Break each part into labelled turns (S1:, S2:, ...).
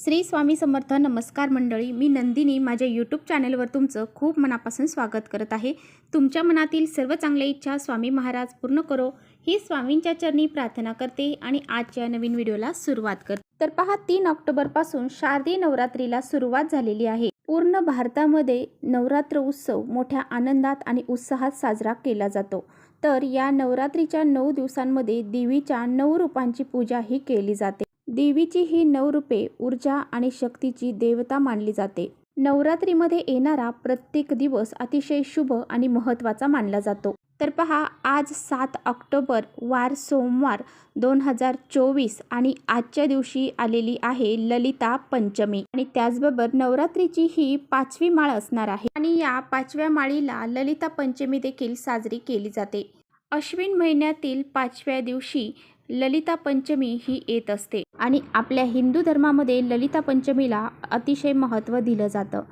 S1: श्री स्वामी समर्थ नमस्कार मंडळी मी नंदिनी. माझ्या यूट्यूब चॅनलवर तुमचं खूप मनापासून स्वागत करत आहे. तुमच्या मनातील सर्व चांगल्या इच्छा स्वामी महाराज पूर्ण करो. ही स्वामींच्या चरणी प्रार्थना करते आणि आजच्या नवीन व्हिडिओला सुरुवात करते. तर पहा तीन ऑक्टोबरपासून शारदीय नवरात्रीला सुरुवात झालेली आहे. पूर्ण भारतामध्ये नवरात्र उत्सव मोठ्या आनंदात आणि उत्साहात साजरा केला जातो. तर या नवरात्रीच्या नऊ दिवसांमध्ये देवीच्या नऊ रूपांची पूजा ही केली जाते. देवीची ही नऊ रूपे ऊर्जा आणि शक्तीची देवता मानली जाते. नवरात्रीमध्ये येणारा प्रत्येक दिवस अतिशय शुभ आणि महत्त्वाचा मानला जातो. तर पहा आज सात ऑक्टोबर वार सोमवार दोन हजार चोवीस आणि आजच्या दिवशी आलेली आहे ललिता पंचमी. आणि त्याचबरोबर नवरात्रीची ही पाचवी माळ असणार आहे. आणि या पाचव्या माळीला ललिता पंचमी देखील साजरी केली जाते. अश्विन महिन्यातील पाचव्या दिवशी ललिता पंचमी ही येत असते. आणि आपल्या हिंदू धर्मामध्ये ललिता पंचमीला अतिशय महत्त्व दिलं जातं.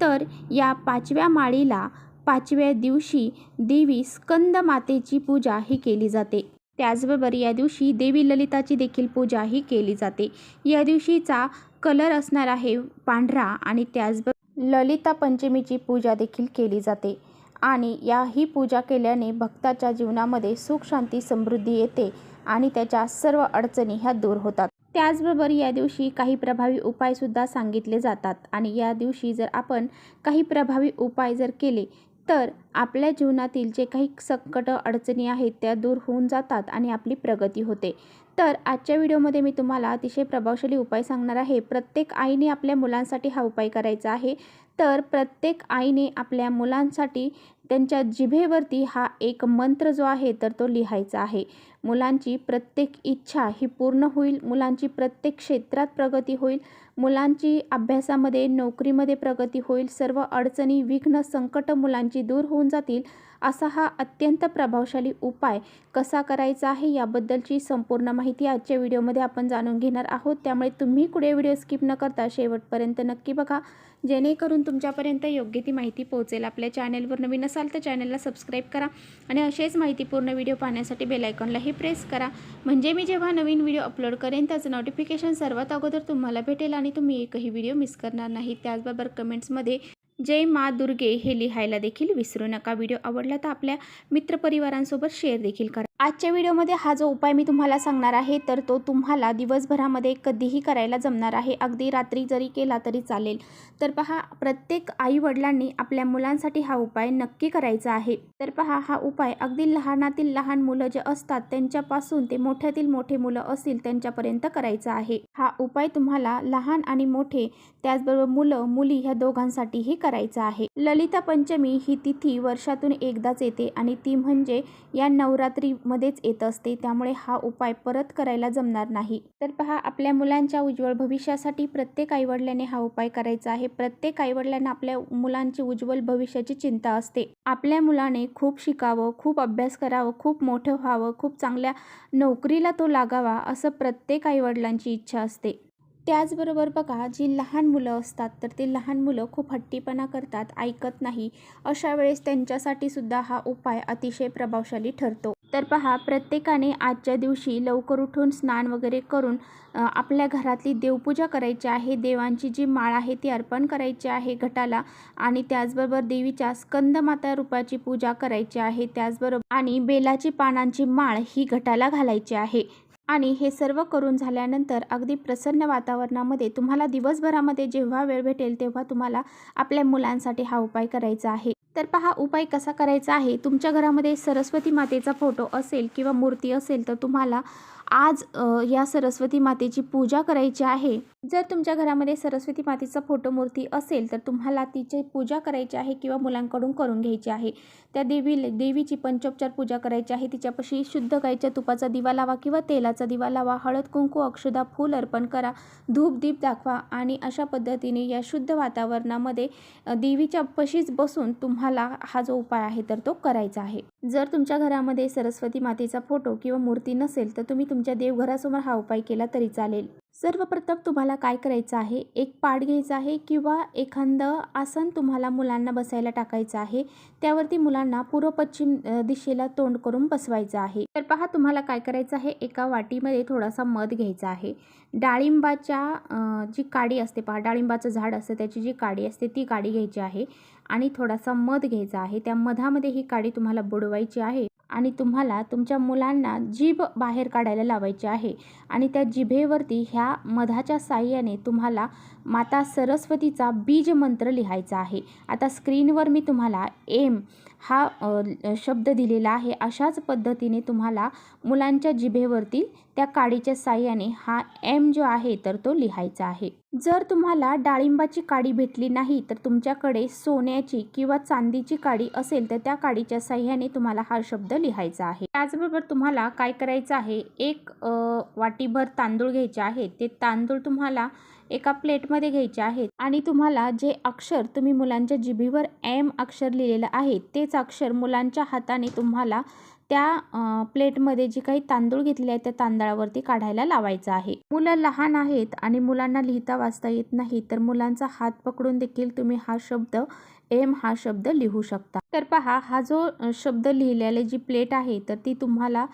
S1: तर या पाचव्या माळीला पाचव्या दिवशी देवी स्कंद मातेची पूजा ही केली जाते. त्याचबरोबर या दिवशी देवी ललिताची देखील पूजा ही केली जाते. या दिवशीचा कलर असणार आहे पांढरा आणि त्याचबरोबर ललिता पंचमीची पूजा देखील केली जाते. आणि या ही पूजा केल्याने भक्ताच्या जीवनामध्ये सुख शांती समृद्धी येते. आणि त्याच्या सर्व अडचणी ह्या दूर होतात. त्याचबरोबर या दिवशी काही प्रभावी उपायसुद्धा सांगितले जातात आणि या दिवशी जर आपण काही प्रभावी उपाय जर केले तर आपल्या जीवनातील जे काही संकट अडचणी आहेत त्या दूर होऊन जातात आणि आपली प्रगती होते. तर आजच्या व्हिडिओमध्ये मी तुम्हाला अतिशय प्रभावशाली उपाय सांगणार आहे. प्रत्येक आईने आपल्या मुलांसाठी हा उपाय करायचा आहे. तर प्रत्येक आईने आपल्या मुलांसाठी त्यांच्या जिभेवरती हा एक मंत्र जो आहे तर तो लिहायचा आहे. मुलांची प्रत्येक इच्छा ही पूर्ण होईल मुलांची प्रत्येक क्षेत्रात प्रगती होईल मुलांची अभ्यासामध्ये नोकरीमध्ये प्रगती होईल सर्व अडचणी विघ्न संकट मुलांची दूर होऊन जातील असा हा अत्यंत प्रभावशाली उपाय कसा करायचा आहे याबद्दलची संपूर्ण माहिती आजच्या व्हिडिओमध्ये आपण जाणून घेणार आहोत. त्यामुळे तुम्ही कुठे व्हिडिओ स्किप न करता शेवटपर्यंत नक्की बघा. जेणेकरून तुमच्यापर्यंत योग्य ती माहिती पोहोचेल. आपल्या चॅनलवर नवीन असाल तर चॅनलला सबस्क्राईब करा आणि असेच माहितीपूर्ण व्हिडिओ पाहण्यासाठी बेलायकॉनलाही प्रेस करा. म्हणजे मी जेव्हा नवीन व्हिडिओ अपलोड करेन त्याचं नोटिफिकेशन सर्वात अगोदर तुम्हाला भेटेल आणि तुम्ही एकही व्हिडिओ मिस करणार नाही. त्याचबरोबर कमेंट्समध्ये जय मा दुर्गे हे लिहायला देखील विसरू नका. व्हिडिओ आवडला तर आपल्या मित्रपरिवारांसोबत शेअर देखील करा. आजच्या व्हिडिओमध्ये हा जो उपाय मी तुम्हाला सांगणार आहे तर तो तुम्हाला दिवसभरामध्ये कधीही करायला जमणार आहे. अगदी रात्री जरी केला तरी चालेल. तर पहा प्रत्येक आई वडिलांनी आपल्या मुलांसाठी हा उपाय नक्की करायचा आहे. तर पहा हा उपाय अगदी लहानातील लहान मुलं जे असतात त्यांच्यापासून ते मोठ्यातील मोठे मुलं असतील त्यांच्यापर्यंत करायचा आहे. हा उपाय तुम्हाला लहान आणि मोठे त्याचबरोबर मुलं मुली ह्या दोघांसाठीही करायचा आहे. ललिता पंचमी ही तिथी वर्षातून एकदाच येते आणि ती म्हणजे या नवरात्री मध्येच येत असते त्यामुळे हा उपाय परत करायला जमणार नाही. तर पहा आपल्या मुलांच्या उज्ज्वल भविष्यासाठी प्रत्येक आईवडिलांनी हा उपाय करायचा आहे. प्रत्येक आईवडिलांना आपल्या मुलांची उज्ज्वल भविष्याची चिंता असते. आपल्या मुलाने खूप शिकावं खूप अभ्यास करावं खूप मोठं व्हावं खूप चांगल्या नोकरीला तो लागावा असं प्रत्येक आईवडिलांची इच्छा असते. त्याचबरोबर बघा जी लहान मुलं असतात तर ते लहान मुलं खूप हट्टीपणा करतात ऐकत नाही. अशा वेळेस त्यांच्यासाठी सुद्धा हा उपाय अतिशय प्रभावशाली ठरतो. तर पहा प्रत्येकाने आजच्या दिवशी लवकर उठून स्नान वगैरे करून आपल्या घरातली देवपूजा करायची आहे. देवांची जी माळ आहे ती अर्पण करायची आहे घटाला आणि त्याचबरोबर देवीच्या स्कंदमाता रूपाची पूजा करायची आहे. त्याचबरोबर आणि बेलाची पानांची माळ ही घटाला घालायची आहे. आणि हे सर्व करून झाल्यानंतर अगदी प्रसन्न वातावरणामध्ये तुम्हाला दिवसभरामध्ये जेव्हा वेळ भेटेल तेव्हा तुम्हाला आपल्या मुलांसाठी हा उपाय करायचा आहे. तर पहा उपाय कसा करायचा आहे? तुमच्या घरामध्ये सरस्वती मातेचा फोटो असेल किंवा मूर्ती असेल तर तुम्हाला आज या सरस्वती मातेची पूजा करायची आहे. जर तुमच्या घरामध्ये सरस्वती मातेचा फोटो मूर्ती असेल तर तुम्हाला तिची पूजा करायची आहे किंवा मुलांकडून करून घ्यायची आहे. त्या देवी देवीची पंचोपचार पूजा करायची आहे. तिच्यापाशी शुद्ध गाईच्या तुपाचा दिवा लावा किंवा तेलाचा दिवा लावा. हळद कुंकू अक्षदा फूल अर्पण करा. धूप दीप दाखवा आणि अशा पद्धतीने या शुद्ध वातावरणामध्ये देवीच्या पशीच बसून तुम्हाला हा जो उपाय आहे तर तो करायचा आहे. जर तुमच्या घरामध्ये सरस्वती मातेचा फोटो किंवा मूर्ती नसेल तर तुम्ही तुमच्या देवघरासमोर हा उपाय केला तरी चालेल. सर्वप्रथम तुम्हाला काय करायचं आहे? एक पाठ घ्यायचा आहे किंवा एखादं आसन तुम्हाला मुलांना बसायला टाकायचं आहे. त्यावरती मुलांना पूर्व पश्चिम दिशेला तोंड करून बसवायचं आहे. तर पहा तुम्हाला काय करायचं आहे? एका वाटीमध्ये थोडासा मध घ्यायचा आहे. डाळिंबाच्या जी काडी असते पहा डाळिंबाचं झाड असतं त्याची जी काडी असते ती काडी घ्यायची आहे. आणि थोडासा मध घ्यायचा आहे. त्या मधामध्ये ही काडी तुम्हाला बुडवायची आहे. आणि तुम्हाला तुमच्या मुलांना जीभ बाहेर काढायला लावायची आहे. आणि त्या जिभेवरती ह्या मधाच्या साह्याने तुम्हाला माता सरस्वतीचा बीज मंत्र लिहायचा आहे. आता स्क्रीनवर मी तुम्हाला एम हा शब्द दिलेला आहे. अशाच पद्धतीने तुम्हाला मुलांच्या जिभेवरती त्या काडीच्या साह्याने हा एम जो आहे तर तो लिहायचा आहे. जर तुम्हाला डाळिंबाची काडी भेटली नाही तर तुमच्याकडे सोन्याची किंवा चांदीची काडी असेल तर त्या काडीच्या साह्याने तुम्हाला हा शब्द लिहायचा आहे. त्याचबरोबर तुम्हाला काय करायचं आहे? एक वाटीभर तांदूळ घ्यायचे आहे. ते तांदूळ तुम्हाला एका प्लेटमध्ये घ्यायचे आहेत. आणि तुम्हाला जे अक्षर तुम्ही मुलांच्या जिभेवर एम अक्षर लिहिलेलं आहे तेच अक्षर मुलांच्या हाताने तुम्हाला त्या प्लेटमध्ये जी काही तांदूळ घेतले आहेत त्या तांदळावरती काढायला लावायचं आहे. मुलं लहान आहेत आणि मुलांना लिहिता वाचता येत नाही तर मुलांचा हात पकडून देखील तुम्ही हा शब्द एम हा शब्द लिहू शकता. तर पहा हा जो शब्द लिहिलेली जी प्लेट आहे तर ती तुम्हाला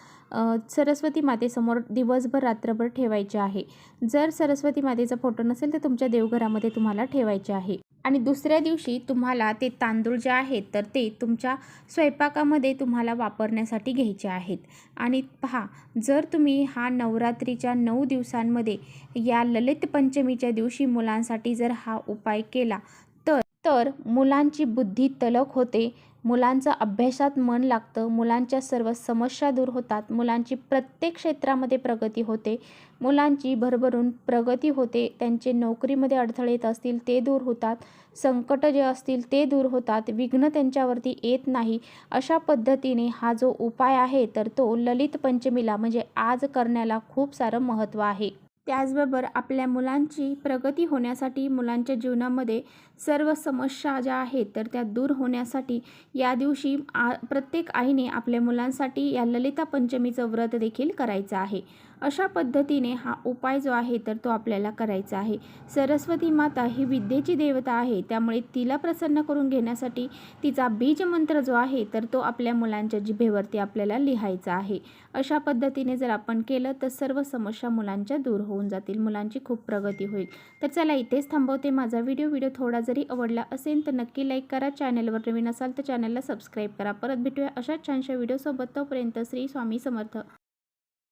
S1: सरस्वती मातेसमोर दिवसभर रात्रभर ठेवायची आहे. जर सरस्वती मातेचा फोटो नसेल तर तुमच्या देवघरामध्ये तुम्हाला ठेवायचे आहे. आणि दुसऱ्या दिवशी तुम्हाला ते तांदूळ जे आहेत तर ते तुमच्या स्वयंपाकामध्ये तुम्हाला वापरण्यासाठी घ्यायचे आहेत. आणि पहा जर तुम्ही हा नवरात्रीच्या नऊ दिवसांमध्ये या ललित पंचमीच्या दिवशी मुलांसाठी जर हा उपाय केला तर तर मुलांची बुद्धी तलक होते मुलांचं अभ्यासात मन लागतं मुलांच्या सर्व समस्या दूर होतात मुलांची प्रत्येक क्षेत्रामध्ये प्रगती होते मुलांची भरभरून प्रगती होते त्यांचे नोकरीमध्ये अडथळे येत असतील ते दूर होतात संकट जे असतील ते दूर होतात विघ्न त्यांच्यावरती येत नाही अशा पद्धतीने हा जो उपाय आहे तर तो ललित पंचमीला म्हणजे आज करण्याला खूप सारं महत्त्व आहे. त्याचबरोबर आपल्या मुलांची प्रगती होण्यासाठी मुलांच्या जीवनामध्ये सर्व समस्या ज्या आहेत तर त्या दूर होण्यासाठी या दिवशी आ प्रत्येक आईने आपल्या मुलांसाठी या ललिता पंचमीचं व्रत देखील करायचं आहे. अशा पद्धतीने हा उपाय जो आहे तर तो आपल्याला करायचा आहे. सरस्वती माता ही विद्येची देवता आहे. त्यामुळे तिला प्रसन्न करून घेण्यासाठी तिचा बीज मंत्र जो आहे तर तो आपल्या मुलांच्या जिभेवरती आपल्याला लिहायचा आहे. अशा पद्धतीने जर आपण केलं तर सर्व समस्या मुलांच्या दूर होऊन जातील. मुलांची खूप प्रगती होईल. तर चला इथेच थांबवते माझा व्हिडिओ. व्हिडिओ थोडा जरी आवडला असेल तर नक्की लाईक करा. चॅनलवर नवीन असाल तर चॅनलला सबस्क्राईब करा. परत भेटूया अशाच छानशा व्हिडिओसोबत. तोपर्यंत श्री स्वामी समर्थ.